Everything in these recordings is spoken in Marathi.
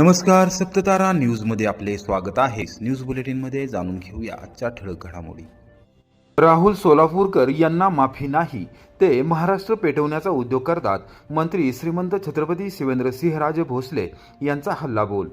नमस्कार सप्ततारा न्यूजमध्ये आपले स्वागत आहे. न्यूज बुलेटिनमध्ये जाणून घेऊया आजच्या ठळक घडामोडी. राहुल सोलापूरकर यांना माफी नाही. ते महाराष्ट्र पेटवण्याचा उद्योग करतात मंत्री श्रीमंत छत्रपती शिवेंद्रसिंहराजे भोसले यांचा हल्लाबोल.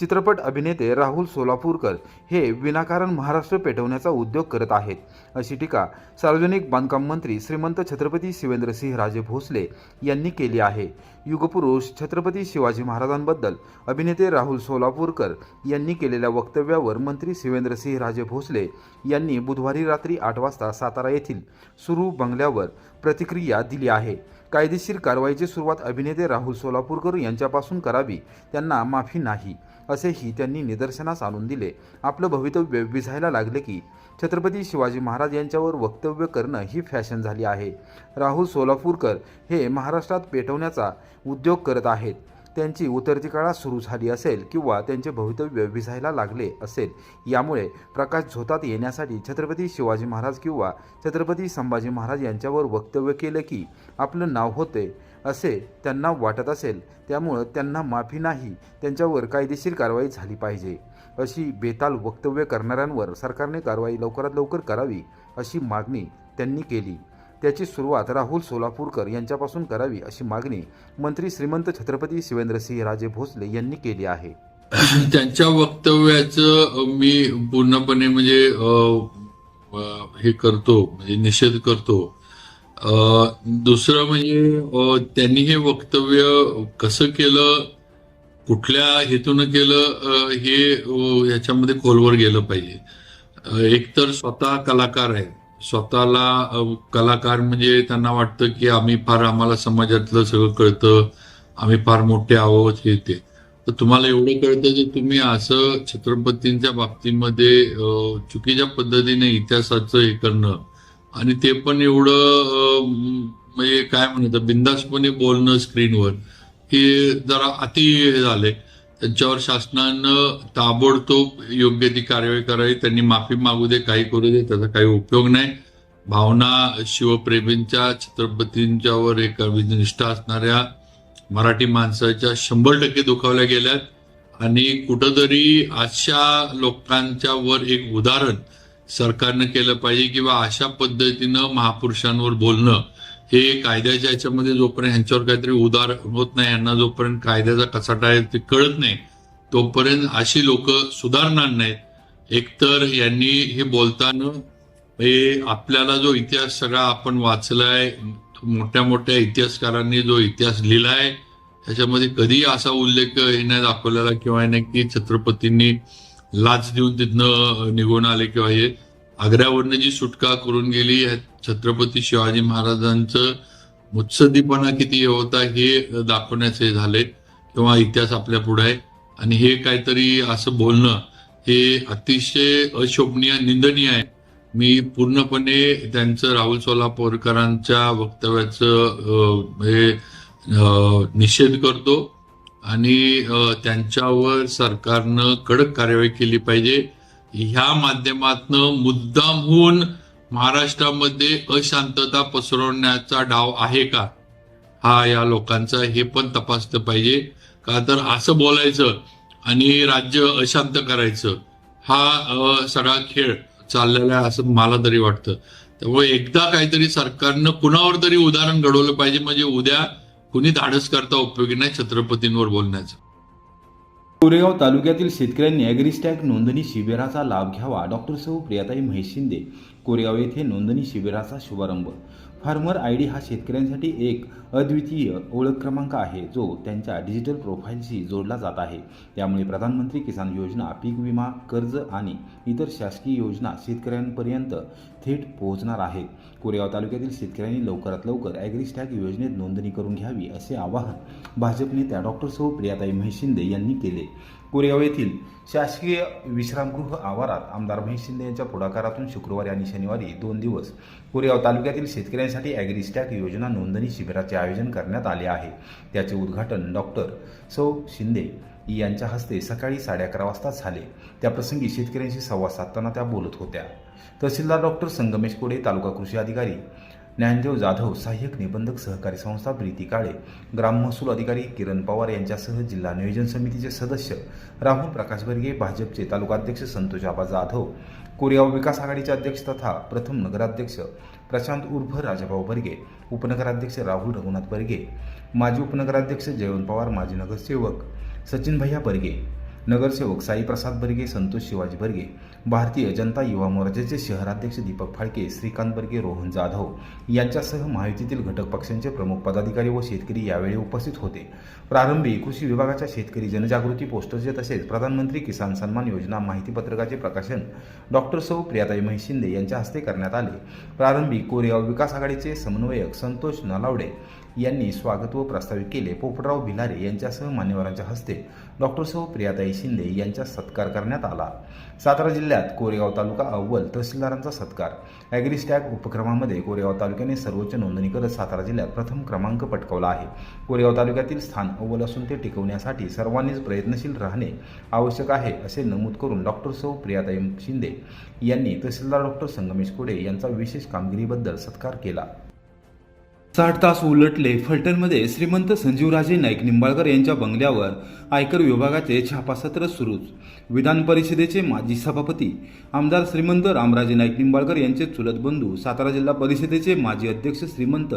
चित्रपट अभिनेते राहुल सोलापूरकर हे विनाकारण महाराष्ट्र पेटवण्याचा उद्योग करत आहेत. अशी टीका सार्वजनिक बांधकाम मंत्री श्रीमंत छत्रपती शिवेंद्रसिंहराजे भोसले यांनी केली आहे. युगपुरुष छत्रपती शिवाजी महाराजांबद्दल अभिनेते राहुल सोलापूरकर यांनी केलेल्या वक्तव्यावर मंत्री शिवेंद्रसिंहराजे भोसले यांनी बुधवारी रात्री आठ वाजता सातारा येथील सुरू बंगल्यावर प्रतिक्रिया दिली आहे. कायदेशीर कारवाईची सुरुवात अभिनेते राहुल सोलापूरकर यांच्यापासून करावी त्यांना माफी नाही असेही त्यांनी निदर्शनास आणून दिले. आपलं भवितव्य विझायला लागले की छत्रपती शिवाजी महाराज यांच्यावर वक्तव्य करणं ही फॅशन झाली आहे. राहुल सोलापूरकर हे महाराष्ट्रात पेटवण्याचा उद्योग करत आहेत. त्यांची उतरती काळा सुरू झाली असेल किंवा त्यांचे भवितव्य विझायला लागले असेल. यामुळे प्रकाश झोतात येण्यासाठी छत्रपती शिवाजी महाराज किंवा छत्रपती संभाजी महाराज यांच्यावर वक्तव्य केलं की आपलं नाव होते असे त्यांना वाटत असेल. त्यामुळं त्यांना माफी नाही त्यांच्यावर कायदेशीर कारवाई झाली पाहिजे अशी बेताल वक्तव्य करणाऱ्यांवर सरकारने कारवाई लवकरात लवकर करावी अशी मागणी त्यांनी केली. त्याची सुरुवात राहुल सोलापूरकर यांच्यापासून करावी अशी मागणी मंत्री श्रीमंत छत्रपती शिवेंद्रसिंहराजे भोसले यांनी केली आहे. त्यांच्या वक्तव्याचं मी पूर्णपणे म्हणजे हे करतो म्हणजे निषेध करतो. दुसरं म्हणजे त्यांनी हे वक्तव्य कसं केलं कुठल्या हेतून केलं हे ह्याच्यामध्ये खोलवर गेलं पाहिजे. एकतर स्वतः कलाकार आहे स्वतःला कलाकार म्हणजे त्यांना वाटतं की आम्ही फार आम्हाला समाजातलं सगळं कळतं आम्ही फार मोठे आहोत हे ते. तर तुम्हाला एवढं कळतं की तुम्ही असं छत्रपतींच्या बाबतीमध्ये चुकीच्या पद्धतीने इतिहासाचं हे करणं. आणि ते पण एवढं म्हणजे काय म्हणतात बिंदासपणे बोलणं स्क्रीनवर हे जरा अति हे झालंय. त्यांच्यावर शासनानं ताबडतोब योग्य ती कारवाई करावी त्यांनी माफी मागू दे काही करू दे त्याचा काही उपयोग नाही. भावना शिवप्रेमींच्या छत्रपतींच्यावर एक निष्ठा असणाऱ्या मराठी माणसाच्या शंभर टक्के दुखावल्या गेल्यात. आणि कुठंतरी अशा लोकांच्या वर एक उदाहरण सरकारनं केलं पाहिजे किंवा अशा पद्धतीनं महापुरुषांवर बोलणं हे कायद्याच्या याच्यामध्ये जोपर्यंत ह्यांच्यावर काहीतरी उदार होत नाही यांना जोपर्यंत कायद्याचा कसाटा आहे ते कळत नाही तोपर्यंत अशी लोक सुधारणार नाहीत. एकतर यांनी हे बोलताना हे आपल्याला जो इतिहास सगळा आपण वाचलाय मोठ्या मोठ्या इतिहासकारांनी जो इतिहास लिहिलाय त्याच्यामध्ये कधी असा उल्लेख हे नाही दाखवलेला किंवा नाही की छत्रपतींनी लाच देऊन तिथनं निघून आले किंवा हे आग्र्यावरनं जी सुटका करून गेली छत्रपती शिवाजी महाराजांचं मुत्सदीपणा किती होता हे दाखवण्याचे झाले किंवा इतिहास आपल्या पुढे आहे. आणि हे काहीतरी असं बोलणं हे अतिशय अशोभनीय निंदनीय आहे. मी पूर्णपणे त्यांचं राहुल सोलापूरकरांच्या वक्तव्याचं हे निषेध करतो. आणि त्यांच्यावर सरकारनं कडक कारवाई केली पाहिजे. ह्या माध्यमातनं मुद्दामहून महाराष्ट्रामध्ये अशांतता पसरवण्याचा डाव आहे का? हा या लोकांचा हे पण तपासलं पाहिजे. का तर असं बोलायचं आणि राज्य अशांत करायचं. हा सगळा खेळ चाललेला आहे असं मला तरी वाटतं. त्यामुळे एकदा काहीतरी सरकारनं कुणावर तरी उदाहरण घडवलं पाहिजे म्हणजे उद्या कुणी धाडस करता उपयोगी नाही छत्रपतींवर बोलण्याचं. कोरेगाव तालुक्यातील शेतकऱ्यांनी ॲग्रिस्टॅग नोंदणी शिबिराचा लाभ घ्यावा. डॉक्टर सौ प्रियाताई म्हैस शिंदे कोरेगाव येथे नोंदणी शिबिराचा शुभारंभ. फार्मर आय डी हा शेतकऱ्यांसाठी एक अद्वितीय ओळख क्रमांक आहे जो त्यांच्या डिजिटल प्रोफाईलशी जोडला जात आहे. त्यामुळे प्रधानमंत्री किसान योजना पीक विमा कर्ज आणि इतर शासकीय योजना शेतकऱ्यांपर्यंत थेट पोहोचणार आहेत. कोरेगाव तालुक्यातील शेतकऱ्यांनी लवकरात लवकर ॲग्रिस्टॅग योजनेत नोंदणी करून घ्यावी असे आवाहन भाजप नेत्या डॉक्टर सौ प्रियाताई म्हैशिंदे यांनी केले. कोरेगाव येथील शासकीय विश्रामगृह आवारात आमदार महेश शिंदे यांच्या पुढाकारातून शुक्रवारी आणि शनिवारी दोन दिवस कोरेगाव तालुक्यातील शेतकऱ्यांसाठी ॲग्रिस्टॅक योजना नोंदणी शिबिराचे आयोजन करण्यात आले आहे. त्याचे उद्घाटन डॉक्टर सौ शिंदे यांच्या हस्ते सकाळी साडे अकरा वाजता झाले. त्याप्रसंगी शेतकऱ्यांशी संवाद साधताना त्या बोलत होत्या. तहसीलदार डॉक्टर संगमेश कोडे तालुका कृषी अधिकारी ज्ञानदेव जाधव सहाय्यक निबंधक सहकारी संस्था प्रीती काळे ग्राम महसूल अधिकारी किरण पवार यांच्यासह जिल्हा नियोजन समितीचे सदस्य राहुल प्रकाश बर्गे भाजपचे तालुकाध्यक्ष संतोष आबा जाधव कोरेगाव विकास आघाडीचे अध्यक्ष तथा प्रथम नगराध्यक्ष प्रशांत उर्फ राजाभाऊ बर्गे उपनगराध्यक्ष राहुल रघुनाथ बर्गे माजी उपनगराध्यक्ष जयवंत पवार माजी नगरसेवक सचिन भैया बर्गे नगरसेवक साई प्रसाद बर्गे संतोष शिवाजी बर्गे भारतीय जनता युवा मोर्चाचे शहराध्यक्ष दीपक फाळके श्रीकांत बर्गे रोहन जाधव यांच्यासह महायुतीतील घटक पक्षांचे प्रमुख पदाधिकारी व शेतकरी यावेळी उपस्थित होते. प्रारंभी कृषी विभागाच्या शेतकरी जनजागृती पोस्टरचे तसेच प्रधानमंत्री किसान सन्मान योजना माहिती पत्रकाचे प्रकाशन डॉक्टर सौ. प्रियाताई महेश शिंदे यांच्या हस्ते करण्यात आले. प्रारंभी कोरेगाव विकास आघाडीचे समन्वयक संतोष नलावडे यांनी स्वागत व प्रस्तावित केले. पोपटराव भिलारे यांच्यासह मान्यवरांच्या हस्ते डॉक्टरसह प्रियाताई शिंदे यांचा सत्कार करण्यात आला. सातारा जिल्ह्यात कोरेगाव तालुका अव्वल तहसीलदारांचा सत्कार. ॲग्रीस्टॅग उपक्रमामध्ये कोरेगाव तालुक्याने सर्वोच्च नोंदणी करत सातारा जिल्ह्यात प्रथम क्रमांक पटकावला आहे. कोरेगाव तालुक्यातील स्थान अव्वल असून ते टिकवण्यासाठी सर्वांनीच प्रयत्नशील राहणे आवश्यक आहे असे नमूद करून डॉक्टरसह प्रियाताई शिंदे यांनी तहसीलदार डॉक्टर संगमेश कुडे यांचा विशेष कामगिरीबद्दल सत्कार केला. साठ तास उलटले फलटणमध्ये श्रीमंत संजीवराजे नाईक निंबाळकर यांच्या बंगल्यावर आयकर विभागाचे छापासत्र सुरूच. विधान परिषदेचे माजी सभापती आमदार श्रीमंत रामराजे नाईक निंबाळकर यांचे चुलत बंधू सातारा जिल्हा परिषदेचे माजी अध्यक्ष श्रीमंत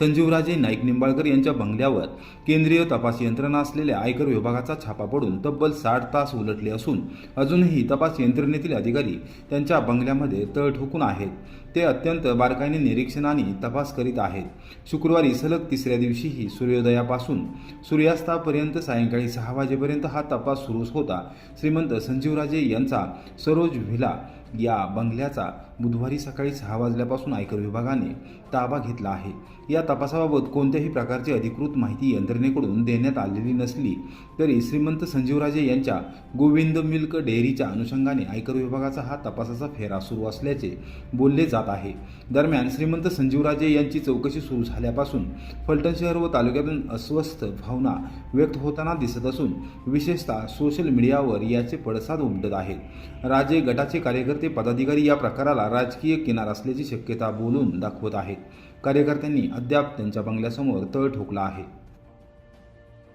संजीवराजे नाईक निंबाळकर यांच्या बंगल्यावर केंद्रीय तपास यंत्रणा असलेल्या आयकर विभागाचा छापा पडून तब्बल साठ तास उलटले असून अजूनही तपास यंत्रणेतील अधिकारी त्यांच्या बंगल्यामध्ये तळ ठोकून आहेत. ते अत्यंत बारकाईने निरीक्षणाने तपास करीत आहेत. शुक्रवारी सलग तिसऱ्या दिवशीही सूर्योदयापासून सूर्यास्तापर्यंत सायंकाळी सहा वाजेपर्यंत हा तपास सुरूच होता. श्रीमंत संजीवराजे यांचा सरोज व्हिला या बंगल्याचा बुधवारी सकाळी सहा वाजल्यापासून आयकर विभागाने ताबा घेतला आहे. या तपासाबाबत कोणत्याही प्रकारची अधिकृत माहिती यंत्रणेकडून देण्यात आलेली नसली तरी श्रीमंत संजीवराजे यांच्या गोविंद मिल्क डेअरीच्या अनुषंगाने आयकर विभागाचा हा तपासाचा फेरा सुरू असल्याचे बोलले जात आहे. दरम्यान श्रीमंत संजीवराजे यांची चौकशी सुरू झाल्यापासून फलटण शहर व तालुक्यातून अस्वस्थ भावना व्यक्त होताना दिसत असून विशेषतः सोशल मीडियावर याचे पडसाद उमटत आहेत. राजे गटाचे कार्यकर्ते पदाधिकारी या प्रकाराला राजकीय किनार असल्याची शक्यता बोलून दाखवत आहेत. कार्यकर्त्यांनी अद्याप त्यांच्या बंगल्यासमोर तळ ठोकला आहे.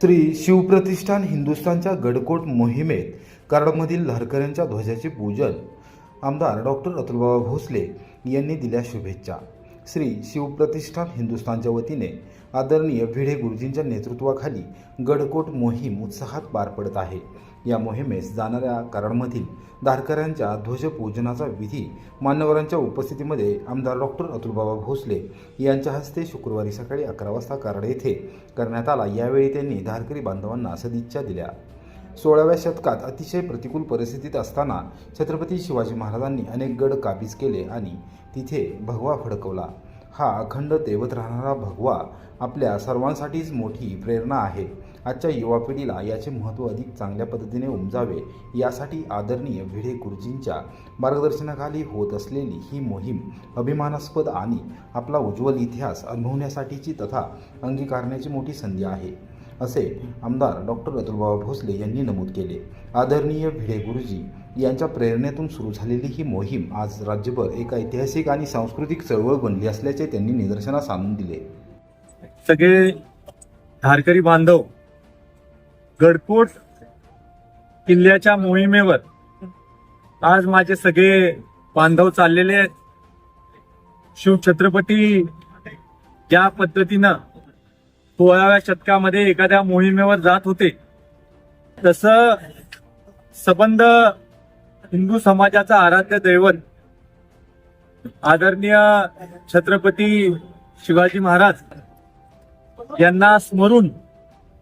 श्री शिवप्रतिष्ठान हिंदुस्थानच्या गडकोट मोहिमेत कराडमधील लहरकऱ्यांच्या ध्वजाचे पूजन आमदार डॉक्टर अतुलबाबा भोसले यांनी दिल्या शुभेच्छा. श्री शिवप्रतिष्ठान हिंदुस्थानच्या वतीने आदरणीय भिडे गुरुजींच्या नेतृत्वाखाली गडकोट मोहीम उत्साहात पार पडत आहे. या मोहिमेस जाणाऱ्या कराडमधील धारकऱ्यांच्या ध्वजपूजनाचा विधी मान्यवरांच्या उपस्थितीमध्ये आमदार डॉक्टर अतुलबाबा भोसले यांच्या हस्ते शुक्रवारी सकाळी अकरा वाजता कराड येथे करण्यात आला. यावेळी त्यांनी धारकरी बांधवांना सदिच्छा दिल्या. सोळाव्या शतकात अतिशय प्रतिकूल परिस्थितीत असताना छत्रपती शिवाजी महाराजांनी अनेक गड काबीज केले आणि तिथे भगवा फडकवला. हा अखंड तेवत राहणारा भगवा आपल्या सर्वांसाठीच मोठी प्रेरणा आहे. आजच्या युवा पिढीला याचे महत्त्व अधिक चांगल्या पद्धतीने उमजावे यासाठी आदरणीय भिडे गुरुजींच्या मार्गदर्शनाखाली होत असलेली ही मोहीम अभिमानास्पद आणि आपला उज्ज्वल इतिहास अनुभवण्यासाठीची तथा अंगीकारण्याची मोठी संधी आहे. असे आमदार डॉक्टर अतुलबाबा भोसले यांनी नमूद केले. आदरणीय भिडे गुरुजी यांच्या प्रेरणेतून सुरू झालेली ही मोहीम आज राज्यभर एक ऐतिहासिक आणि सांस्कृतिक चळवळ बनली असल्याचे त्यांनी निदर्शनास आणून दिले. सगळे धारकरी बांधव गडकोट किल्ल्याच्या मोहिमेवर आज माझे सगळे बांधव चाललेले आहेत. शिवछत्रपती ज्या पद्धतीनं सोळाव्या शतकामध्ये एखाद्या मोहिमेवर जात होते. तसं सबंध हिंदू समाजाचा आराध्य दैवत आदरणीय छत्रपती शिवाजी महाराज यांना स्मरून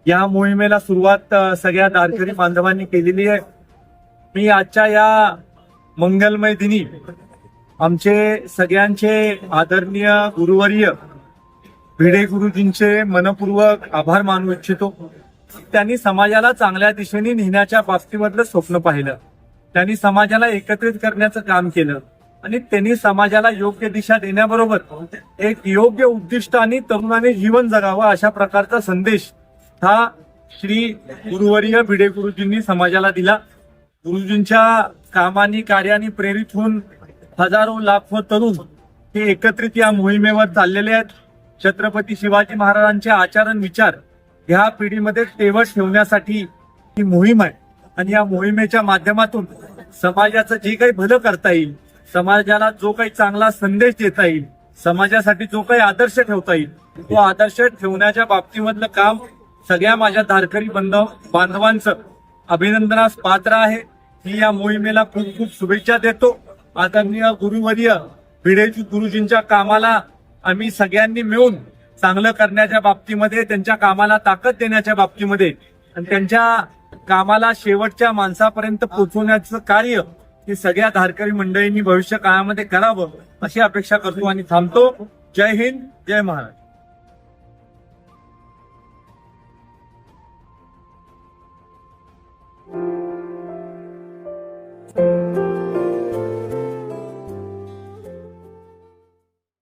या मोहिमेला सुरुवात सगळ्या दारकरी बांधवांनी केलेली आहे. मी आजच्या या मंगलमय दिनी आमचे सगळ्यांचे आदरणीय गुरुवर्य भिडे गुरुजींचे मनपूर्वक आभार मानू इच्छितो. त्यांनी समाजाला चांगल्या दिशेने नेण्याच्या बाबतीमधलं स्वप्न पाहिलं. त्यांनी समाजाला एकत्रित करण्याचं काम केलं. आणि त्यांनी समाजाला योग्य दिशा देण्याबरोबर एक योग्य उद्दिष्ट आणि तरुणाने जीवन जगावं अशा प्रकारचा संदेश हा श्री गुरुवर्य भिडे गुरुजींनी समाजाला दिला. गुरुजींच्या कामानी कार्याने प्रेरित होऊन हजारो लाखो तरुण हे एकत्रित या मोहिमेवर चाललेले आहेत. छत्रपती शिवाजी महाराजांचे आचरण विचार ह्या पिढीमध्ये तेवत ठेवण्यासाठी ही मोहीम आहे. आणि या मोहिमेच्या माध्यमातून समाजाचं जे काही भलं करता येईल समाजाला जो काही चांगला संदेश देता येईल समाजासाठी जो काही आदर्श ठेवता येईल तो आदर्श ठेवण्याच्या बाबतीमधलं काम सगळ्या माझ्या धारकरी बंधव बांधवांचं अभिनंदनास पात्र आहे. मी या मोहिमेला खूप खूप शुभेच्छा देतो. आदरणीय गुरुवर्य भिडेजी गुरुजींच्या कामाला आम्ही सगळ्यांनी मिळून चांगलं करण्याच्या बाबतीमध्ये त्यांच्या कामाला ताकद देण्याच्या बाबतीमध्ये आणि त्यांच्या कामाला शेवटच्या माणसापर्यंत पोहोचवण्याचं कार्य हे सगळ्या धारकरी मंडळींनी भविष्य काळामध्ये करावं अशी अपेक्षा करतो आणि थांबतो. जय हिंद जय महाराज